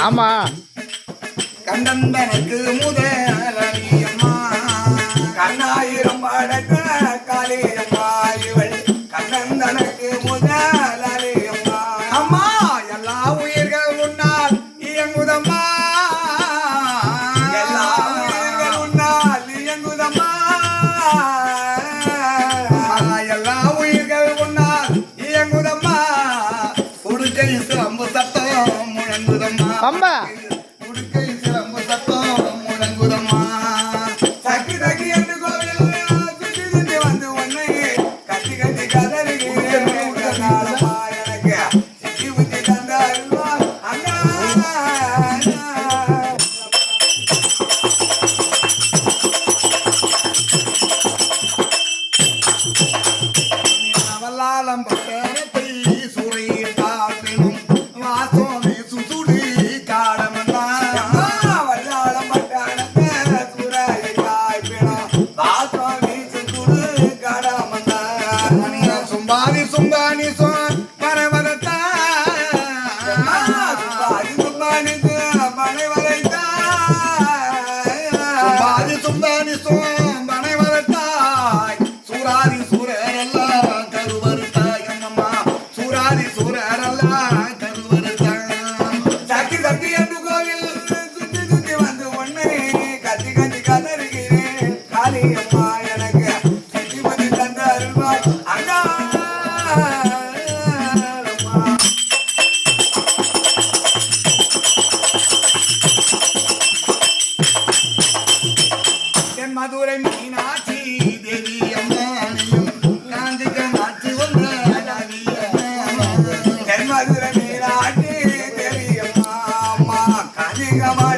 ஆமா. கண்டந்தனுக்கு முதலாளி அம்மா. கண்ணாயிரம் அடக்க அம்மா. body மதுரை மீனாட்சி தேவி அம்மானையும் காஞ்சிக்க நாட்சி ஒன்று மதுரை மீனாட்சி தேவி அம்மா அம்மா காஞ்சிகமா